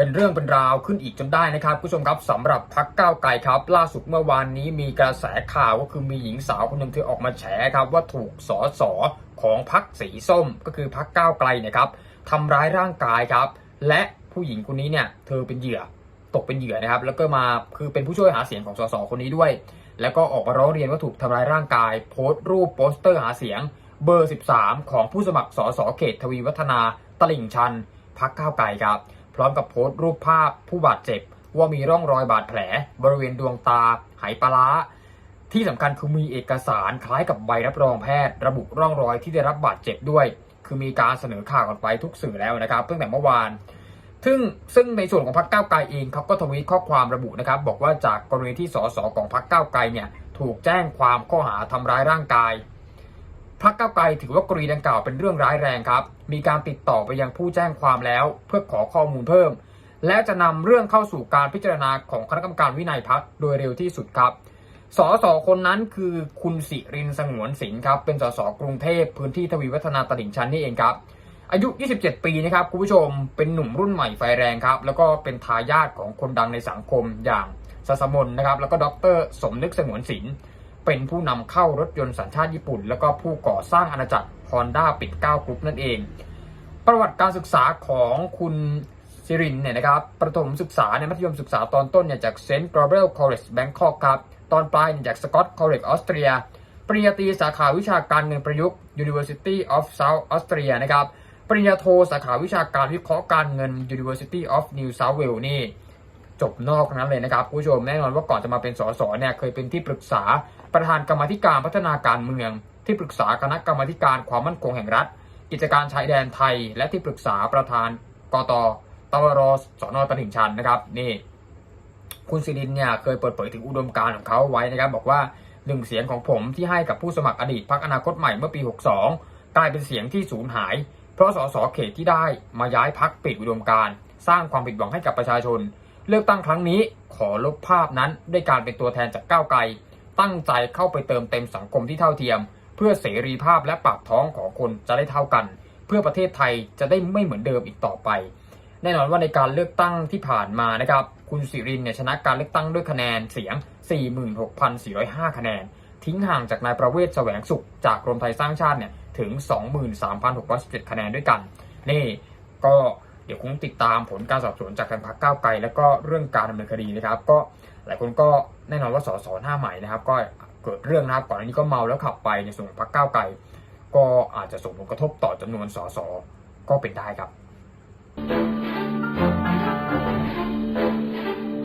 เป็นเรื่องเป็นราวขึ้นอีกจนได้นะครับผู้ชมครับสำหรับพักก้าวไกลครับ ล่าสุดเมื่อวานนี้มีกระแสข่าวก็คือมีหญิงสาวคนหนึ่งเธอออกมาแฉครับว่าถูกสอสอของพักสีส้มก็คือพักก้าวไกลเนะครับทำร้ายร่างกายครับ และผู้หญิงคนนี้เนี่ยเธอเป็นเหยื่อตกเป็นเหยื่อนะครับ แล้วก็มาคือเป็นผู้ช่วยหาเสียงของสสคนนี้ด้วย แล้วก็ออกมาร้องเรียนว่าถูกทำร้ายร่างกาย โพสต์รูปโปสเตอร์หาเสียง เบอร์ 13 ของผู้สมัครสสเขตทวีวัฒนาตลิ่งชันพักก้าวไกลครับ ร้อมกับโพสต์รูปภาพผู้บาดเจ็บ ว่ามีร่องรอยบาดแผล บริเวณดวงตา ไหปลาที่สำคัญคือมีเอกสารคล้ายกับใบรับรองแพทย์ ระบุร่องรอยที่ได้รับบาดเจ็บด้วย คือมีการเสนอข่าวกันไปทุกสื่อแล้วนะครับตั้งแต่เมื่อวานซึ่งซึ่งในส่วนของพรรคก้าวไกลเองเขาก็ทวีตข้อความระบุนะครับ บอกว่าจากกรณีที่สสของพรรคก้าวไกลเนี่ยถูกแจ้งความข้อหาทำร้ายร่างกาย พรรคก้าวไกลถือว่ากรณีดังกล่าวเป็นเรื่องร้ายแรงครับ มีการติดต่อไปยังผู้แจ้งความแล้ว เพื่อขอข้อมูลเพิ่ม และจะนำเรื่องเข้าสู่การพิจารณาของคณะกรรมการวินัยพักโดยเร็วที่สุดครับสสคนนั้นคือคุณสิรินสงวนสินครับ เป็นสสกรุงเทพพื้นที่ทวีวัฒนาตลิ่งชันนี่เองครับ อายุ 27 ปีนะครับคุณผู้ชมเป็นหนุ่มรุ่นใหม่ไฟแรงครับ แล้วก็เป็นทายาทของคนดังในสังคมอย่างสสมนนะครับ แล้วก็ดร สมนึกสงวนสิน เป็นผู้นำเข้ารถยนต์สัญชาติญี่ปุ่น แล้วก็ผู้ก่อสร้างอาณาจักร Honda ปิดเก้ากรุ๊ปนั่นเอง ประวัติการศึกษาของคุณซิรินเนี่ยนะครับประถมศึกษาในมัธยมศึกษาตอนต้นเนี่ยจากเซนต์กรเบลคอลเลจแบงคอกครับตอนปลายเนี่ยจากสกอตคอลเลจออสเตรีย ปริญญาตรีสาขาวิชาการเงินประยุกต์ University of South Austria นะครับปริญญาโทสาขาวิชาการวิเคราะห์การเงิน University of New South Wales นี่ จบนอกนั้นเลยนะครับผู้ชมแน่นอนว่าก่อนจะมาเป็นสสเนี่ยเคยเป็นที่ปรึกษาประธานกรรมธิการพัฒนาการเมือง ที่ปรึกษาคณะกรรมธิการความมั่นคงแห่งรัฐ กิจการชายแดนไทย และที่ปรึกษาประธานกตตวรสนตลิ่งชันนะครับนี่คุณสิรินเนี่ยเคยเปิดเผยถึงอุดมการณ์ของเขาไว้นะครับบอกว่าหนึ่งเสียงของผมที่ให้กับผู้สมัครอดีตพรรคอนาคตใหม่เมื่อปี 62 กลายเป็นเสียงที่สูญหาย เพราะสสเขตที่ได้มาย้ายพักปิดอุดมการณ์สร้างความผิดหวังให้กับประชาชน เลือกตั้งครั้งนี้ขอลบภาพนั้นด้วยการเป็นตัวแทนจากก้าวไกล ตั้งใจเข้าไปเติมเต็มสังคมที่เท่าเทียม เพื่อเสรีภาพและปากท้องของคนจะได้เท่ากัน เพื่อประเทศไทยจะได้ไม่เหมือนเดิมอีกต่อไป แน่นอนว่าในการเลือกตั้งที่ผ่านมานะครับ คุณสิรินเนี่ยชนะการเลือกตั้งด้วยคะแนนเสียง 46,405 คะแนน ทิ้งห่างจากนายประเวศแสวงสุข จากรวมไทยสร้างชาติเนี่ยถึง 23,617 คะแนนด้วยกัน นี่ก็ เดี๋ยวคงติดตามผลการสอบสวนจากทางพรรคก้าวไกล แล้วก็เรื่องการดำเนินคดีนะครับ ก็หลายคนก็แน่นอนว่าสสหน้าใหม่นะครับ ก็เกิดเรื่องนะครับก่อนหน้านี้ก็เมาแล้วขับไปในส่วนของพรรคก้าวไกล ก็อาจจะส่งผลกระทบต่อจำนวนสสก็เป็นได้ครับ